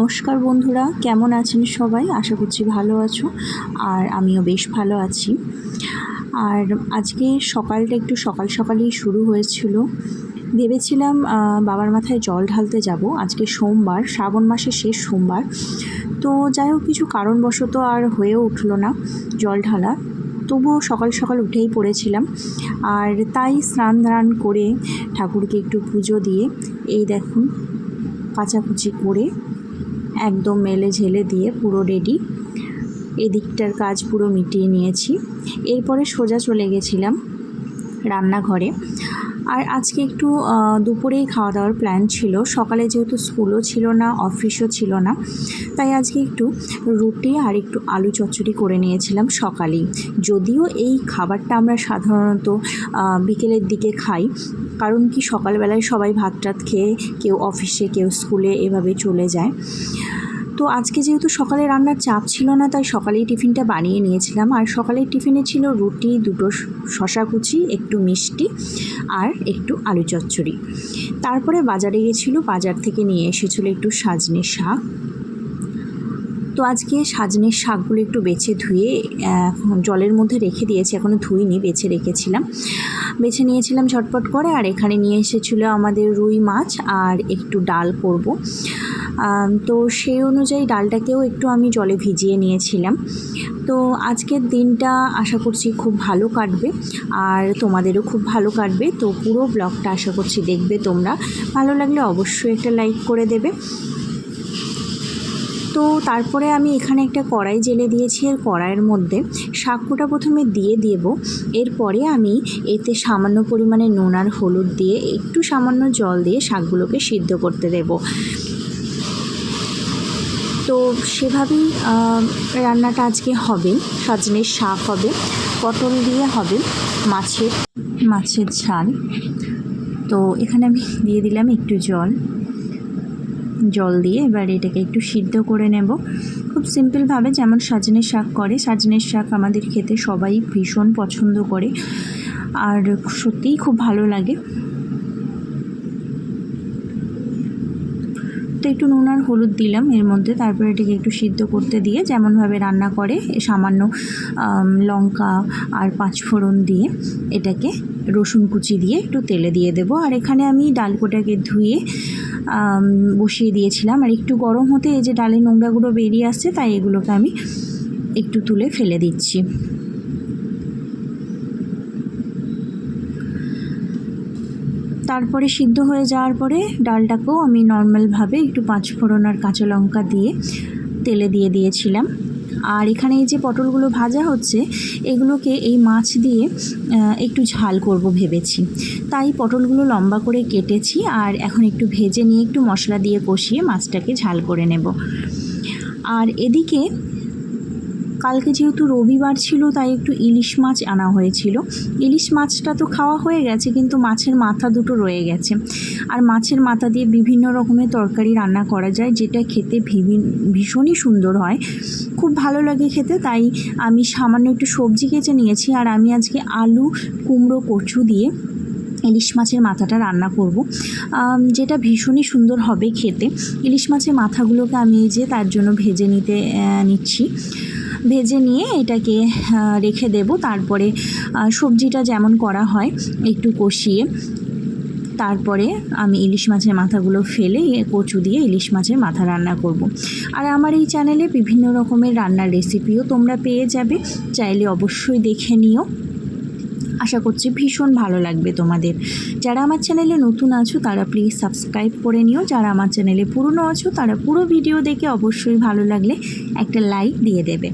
নমস্কার বন্ধুরা, কেমন আছেন সবাই? আশা করছি ভালো আছো, আর আমিও বেশ ভালো আছি। আর আজকে সকালটা একটু সকাল সকালেই শুরু হয়েছিল। ভেবেছিলাম বাবার মাথায় জল ঢালতে যাব। আজকে সোমবার, শ্রাবণ মাসের শেষ সোমবার। তো যাই হোক, কিছু কারণবশত আর হয়ে উঠল না জল ঢালা। তবুও সকাল সকাল উঠেই পড়েছিলাম। আর তাই স্নান ধান করে ঠাকুরকে একটু পুজো দিয়ে, এই দেখুন, কাচাকুচি করে একদম মেলে ঝেলে দিয়ে পুরো রেডি এদিকটার কাজ পুরো মিটিয়ে নিয়েছি। এরপরে সোজা চলে গেছিলাম রান্নাঘরে। আর আজকে একটু দুপুরেই খাওয়া দাওয়ার প্ল্যান ছিল। সকালে যেহেতু স্কুলও ছিল না অফিসও ছিল না, তাই আজকে একটু রুটি আর একটু আলু চচ্চড়ি করে নিয়েছিলাম সকালেই। যদিও এই খাবারটা আমরা সাধারণত বিকেলের দিকে খাই। কারণ কি সকালবেলায় সবাই ভাত টাত খেয়ে কেউ অফিসে, কেউ স্কুলে এভাবে চলে যায়। তো আজকে যেহেতু সকালে রান্নার চাপ ছিল না, তাই সকালেই টিফিনটা বানিয়ে নিয়েছিলাম। আর সকালের টিফিনে ছিল রুটি, দুটো শশা কুচি, একটু মিষ্টি আর একটু আলু চচ্চড়ি। তারপরে বাজারে গেছিল, বাজার থেকে নিয়ে এসেছিল একটু সাজনে শাক। তো আজকে সাজনের শাকগুলো একটু বেছে ধুয়ে জলের মধ্যে রেখে দিয়েছি এখনও ধুইনি, বেছে রেখেছিলাম। বেছে নিয়েছিলাম ঝটপট করে, আর এখানে নিয়ে এসেছিল আমাদের রুই মাছ আর একটু ডাল করব। তো সেই অনুযায়ী ডালটাকেও একটু আমি জলে ভিজিয়ে নিয়েছিলাম। তো আজকের দিনটা আশা করছি খুব ভালো কাটবে, আর তোমাদেরও খুব ভালো কাটবে। তো পুরো ব্লগটা আশা করছি দেখবে তোমরা। ভালো লাগলে অবশ্যই একটা লাইক করে দেবে। তো তারপরে আমি এখানে একটা কড়াই জেলে দিয়েছি আর কড়াইয়ের মধ্যে শাকটা প্রথমে দিয়ে দেব। এরপরে আমি এতে সামান্য পরিমাণে নুন আর হলুদ দিয়ে একটু সামান্য জল দিয়ে শাকগুলোকে সিদ্ধ করতে দেব। তো সেভাবেই রান্নাটা আজকে হবে, সজনের শাক হবে, পটল দিয়ে হবে, মাছের মাছের ঝাল। তো এখানে আমি দিয়ে দিলাম একটু জল। জল দিয়ে এবার এটাকে একটু সিদ্ধ করে নেব। খুব সিম্পলভাবে যেমন সাজনের শাক করে, সাজনের শাক আমাদের খেতে সবাই ভীষণ পছন্দ করে আর সত্যিই খুব ভালো লাগে। তো একটু নুন আর হলুদ দিলাম, এর মধ্যে তারপরে এটাকে একটু সিদ্ধ করতে দিয়ে যেমনভাবে রান্না করে, সামান্য লঙ্কা আর পাঁচফোড়ন দিয়ে এটাকে রসুন কুচি দিয়ে একটু তেলে দিয়ে দেবো। আর এখানে আমি ডালকোটাকে ধুয়ে বসিয়ে দিয়েছিলাম। আর একটু গরম হতে এই যে ডালের নোংরাগুলো বেরিয়ে আসছে, তাই এগুলোকে আমি একটু তুলে ফেলে দিচ্ছি। তারপরে সিদ্ধ হয়ে যাওয়ার পরে ডালটাকেও আমি নর্মালভাবে একটু পাঁচফোড়ন আর কাঁচা লঙ্কা দিয়ে তেলে দিয়ে দিয়েছিলাম। আর এখানে এই যে পটলগুলো ভাজা হচ্ছে, এগুলোকে এই মাছ দিয়ে একটু ঝাল করব ভেবেছি। তাই পটলগুলো লম্বা করে কেটেছি আর এখন একটু ভেজে নিয়ে একটু মশলা দিয়ে কষিয়ে মাছটাকে ঝাল করে নেব। আর এদিকে কালকে যেহেতু রবিবার ছিল, তাই একটু ইলিশ মাছ আনা হয়েছিল। ইলিশ মাছটা তো খাওয়া হয়ে গেছে, কিন্তু মাছের মাথা দুটো রয়ে গেছে। আর মাছের মাথা দিয়ে বিভিন্ন রকমের তরকারি রান্না করা যায়, যেটা খেতে ভীষণই সুন্দর হয়। খুব ভালো লাগে খেতে, তাই আমি সামান্য একটু সবজি কেটে নিয়েছি, আর আমি আজকে আলু, কুমড়ো, কচু দিয়ে ইলিশ মাছের মাথাটা রান্না করব। যেটা ভীষণই সুন্দর হবে খেতে। ইলিশ মাছের মাথাগুলোকে আমি যে তার জন্য ভেজে নিতে নিচ্ছি। ভেজে নিয়ে এটাকে রেখে দেব। তারপরে সবজিটা যেমন করা হয়, একটু কষিয়ে, তারপরে আমি ইলিশ মাছের মাথাগুলো ফেলে কচু দিয়ে ইলিশ মাছের মাথা রান্না করব। আর আমার এই চ্যানেলে বিভিন্ন রকমের রান্নার রেসিপিও তোমরা পেয়ে যাবে। চাইলে অবশ্যই দেখে নিও। আশা করছি ভীষণ ভালো লাগবে তোমাদের। যারা আমার চ্যানেলে নতুন আছো, তারা প্লিজ সাবস্ক্রাইব করে নিও। যারা আমার চ্যানেলে পুরনো আছো, তারা পুরো ভিডিও দেখে অবশ্যই ভালো লাগলে একটা লাইক দিয়ে দেবে।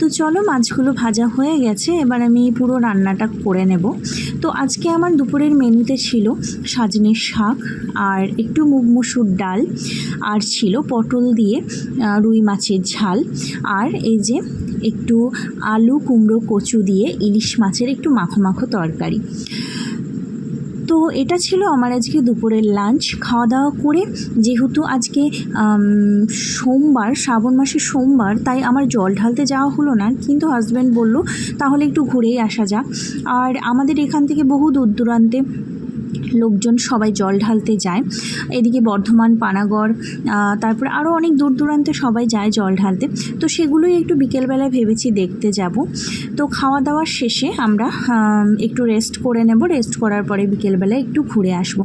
তো চলো, মাছগুলো ভাজা হয়ে গেছে। এবার আমি পুরো রান্নাটা করে নেব। তো আজকে আমার দুপুরের মেনুতে ছিল সাজনের শাক আর একটু মুগ মুসুর ডাল আর ছিল পটল দিয়ে রুই মাছের ঝাল আর এই যে একটু আলু কুমড়ো কচু দিয়ে ইলিশ মাছের একটু মাখো মাখো তরকারি। তো এটা ছিল আমার আজকে দুপুরের লাঞ্চ। খাওয়া দাওয়া করে যেহেতু আজকে সোমবার, শ্রাবণ মাসের সোমবার, তাই আমার জল ঢালতে যাওয়া হলো না। কিন্তু হাজব্যান্ড বলল, তাহলে একটু ঘুরেই আসা যাক। আর আমাদের এখান থেকে বহু দূর দূরান্তে লোকজন সবাই জল ঢালতে যায়। এদিকে বর্ধমান, পানাগড় তারপর আরও অনেক দূর দূরান্তে সবাই যায় জল ঢালতে। তো সেগুলোই একটু বিকেলবেলায় ভেবেছি দেখতে যাব। তো খাওয়া দাওয়ার শেষে আমরা একটু রেস্ট করে নেব। রেস্ট করার পরে বিকেলবেলায় একটু ঘুরে আসব।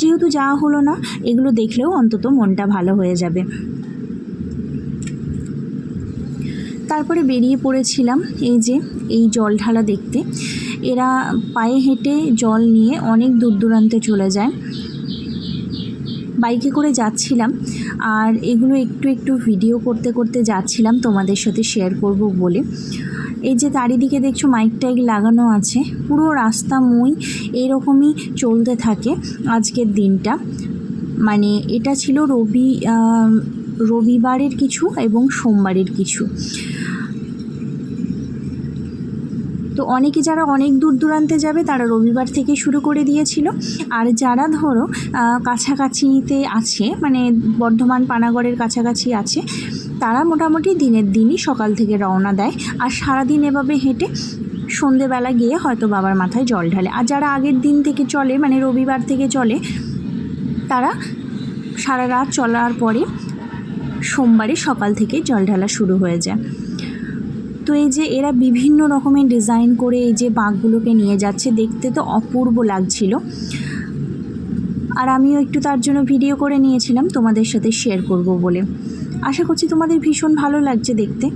যেহেতু যাওয়া হলো না, এগুলো দেখলেও অন্তত মনটা ভালো হয়ে যাবে। তারপরে বেরিয়ে পড়েছিলাম এই যে, এই জল ঢালা দেখতে। এরা পায়ে হেঁটে জল নিয়ে অনেক দূর দূরান্তে চলে যায়। বাইকে করে যাচ্ছিলাম আর এগুলো একটু একটু ভিডিও করতে করতে যাচ্ছিলাম, তোমাদের সাথে শেয়ার করব বলে। এই যে চারিদিকে দেখছ মাইক টাইক লাগানো আছে, পুরো রাস্তা মই এরকমই চলতে থাকে আজকের দিনটা। মানে এটা ছিল রবি রবিবারের কিছু এবং সোমবারের কিছু। তো অনেকে যারা অনেক দূর দূরান্তে যাবে, তারা রবিবার থেকে শুরু করে দিয়েছিল। আর যারা ধরো কাছাকাছিতে আছে মানে বর্ধমান, পানাগড়ের কাছাকাছি আছে, তারা মোটামুটি দিনের দিনই সকাল থেকে রওনা দেয়। আর সারাদিন এভাবে হেঁটে সন্ধেবেলা গিয়ে হয়তো বাবার মাথায় জল ঢালে। আর যারা আগের দিন থেকে চলে মানে রবিবার থেকে চলে, তারা সারা রাত চলার পরে সোমবারে সকাল থেকে জল ঢালা শুরু হয়ে যায়। তো এই যে এরা বিভিন্ন রকমের ডিজাইন করে এই যে বাঘগুলোকে নিয়ে যাচ্ছে, দেখতে তো অপূর্ব লাগছিল। আর আমিও একটু তার জন্য ভিডিও করে নিয়েছিলাম, তোমাদের সাথে শেয়ার করব বলে। আশা করছি তোমাদের ভীষণ ভালো লাগছে দেখতে।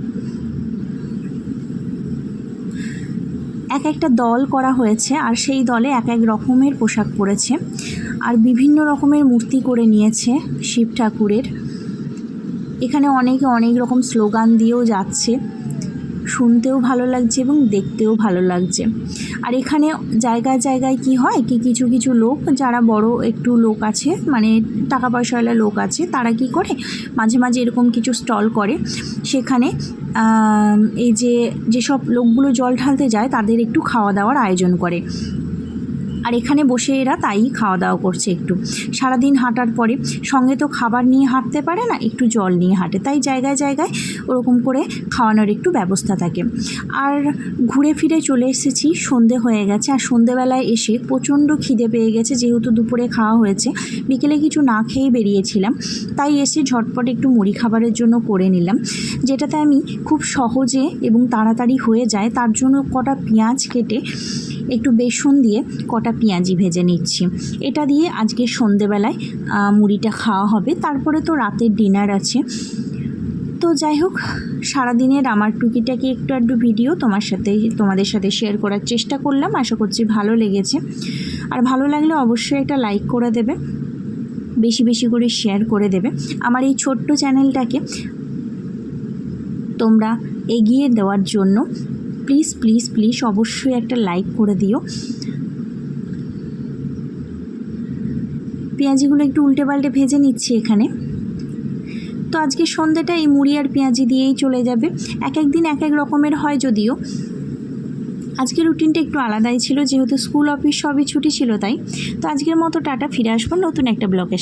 এক একটা দল করা হয়েছে, আর সেই দলে এক এক রকমের পোশাক পরেছে। আর বিভিন্ন রকমের মূর্তি করে নিয়েছে শিব ঠাকুরের। এখানে অনেকে অনেক রকম স্লোগান দিয়েও যাচ্ছে। শুনতেও ভালো লাগছে এবং দেখতেও ভালো লাগছে। আর এখানে জায়গায় জায়গায় কি হয় কি কিছু কিছু লোক, যারা বড় একটু লোক আছে মানে টাকা পয়সাওয়ালা লোক আছে, তারা কি করে, মাঝে মাঝে এরকম কিছু স্টল করে। সেখানে এই যে, যেসব লোকগুলো জল ঢালতে যায়, তাদের একটু খাওয়া দাওয়ার আয়োজন করে। আর এখানে বসে এরা তাই খাওয়া দাওয়া করছে একটু। সারাদিন হাঁটার পরে সঙ্গে তো খাবার নিয়ে হাঁটতে পারে না, একটু জল নিয়ে হাঁটে। তাই জায়গায় জায়গায় ওরকম করে খাওয়ানোর একটু ব্যবস্থা থাকে। আর ঘুরে ফিরে চলে এসেছি, সন্ধে হয়ে গেছে। আর সন্ধেবেলায় এসে প্রচণ্ড খিদে পেয়ে গেছে, যেহেতু দুপুরে খাওয়া হয়েছে। বিকেলে কিছু না খেয়েই বেরিয়েছিলাম। তাই এসে ঝটপট একটু মুড়ি খাবারের জন্য করে নিলাম, যেটাতে আমি খুব সহজে এবং তাড়াতাড়ি হয়ে যায়। তার জন্য কটা পেঁয়াজ কেটে একটু বেসন দিয়ে কটা পেঁয়াজি ভেজে নিচ্ছি। এটা দিয়ে আজকে সন্ধেবেলায় মুড়িটা খাওয়া হবে। তারপরে তো রাতের ডিনার আছে। তো যাই হোক, সারাদিনের আমার টুকিটাকি একটু আধটু ভিডিও তোমার সাথে, তোমাদের সাথে শেয়ার করার চেষ্টা করলাম। আশা করছি ভালো লেগেছে। আর ভালো লাগলে অবশ্যই একটা লাইক করে দেবে। বেশি বেশি করে শেয়ার করে দেবে। আমার এই ছোট্ট চ্যানেলটাকে তোমরা এগিয়ে দেওয়ার জন্য প্লিজ প্লিজ প্লিজ অবশ্যই একটা লাইক করে দিও। পেঁয়াজিগুলো একটু উল্টে পাল্টে ভেজে নিচ্ছি এখানে। তো আজকে সন্ধ্যেটা এই মুড়ি আর পেঁয়াজি দিয়েই চলে যাবে। এক এক দিন এক এক রকমের হয় যদিও। আজকের রুটিনটা একটু আলাদাই ছিল, যেহেতু স্কুল, অফিস সবই ছুটি ছিল তাই। তো আজকের মতো টাটা, ফিরে আসব নতুন একটা ব্লগের